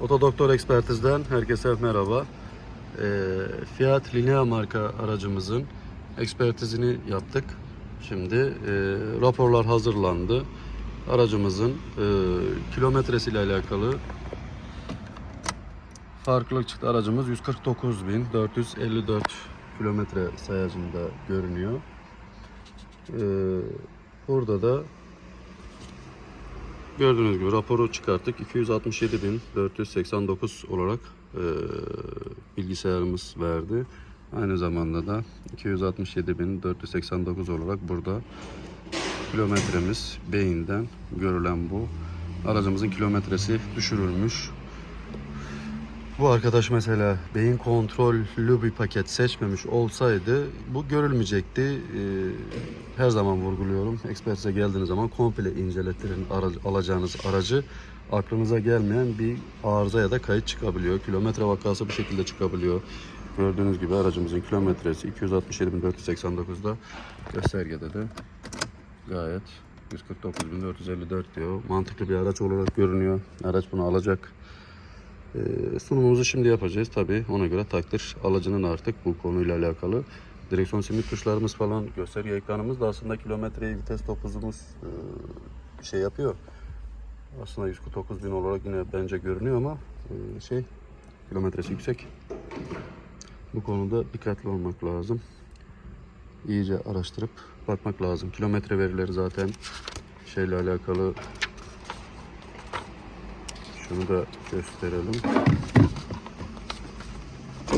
Otodoktor Ekspertiz'den herkese merhaba. Ee, Fiat Linea marka aracımızın ekspertizini yaptık. Şimdi e, raporlar hazırlandı. Aracımızın e, kilometresiyle alakalı farklılık çıktı. Aracımız 149.454 kilometre sayacında görünüyor. Ee, burada da Gördüğünüz gibi raporu çıkarttık. 267.489 olarak e, bilgisayarımız verdi. Aynı zamanda da 267.489 olarak burada kilometremiz beyinden görülen bu. Aracımızın kilometresi düşürülmüş. Bu arkadaş mesela beyin kontrollü bir paket seçmemiş olsaydı bu görülmeyecekti. Ee, her zaman vurguluyorum. Ekspertize geldiğiniz zaman komple incelettirin aracı, alacağınız aracı. Aklınıza gelmeyen bir arıza ya da kayıt çıkabiliyor. Kilometre vakası bir şekilde çıkabiliyor. Gördüğünüz gibi aracımızın kilometresi 267.489'da göstergede de gayet 149.454 diyor. Mantıklı bir araç olarak görünüyor. Araç bunu alacak. Ee, sunumumuzu şimdi yapacağız tabi ona göre takdir alıcının artık bu konuyla alakalı. Direksiyon simit tuşlarımız falan gösterge ekranımız da aslında kilometreyi vites topuzumuz e, şey yapıyor. Aslında 149 bin olarak yine bence görünüyor ama e, şey kilometresi yüksek. Bu konuda dikkatli olmak lazım. İyice araştırıp bakmak lazım. Kilometre verileri zaten şeyle alakalı şunu da gösterelim.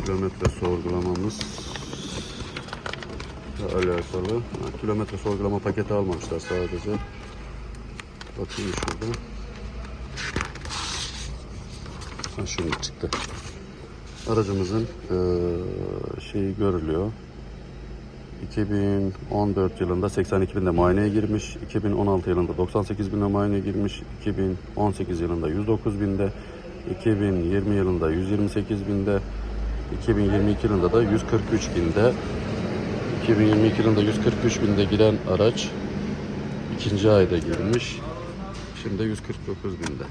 Kilometre sorgulamamız alakalı. Ha, kilometre sorgulama paketi almamışlar sadece. Bakayım şurada. Ha, şimdi çıktı. Aracımızın eee, şeyi görülüyor. 2014 yılında 82 binde muayeneye girmiş, 2016 yılında 98 binde muayeneye girmiş, 2018 yılında 109 binde, 2020 yılında 128 binde, 2022 yılında da 143 binde. 2022 yılında 143 binde giren araç ikinci ayda girmiş. Şimdi 149 binde.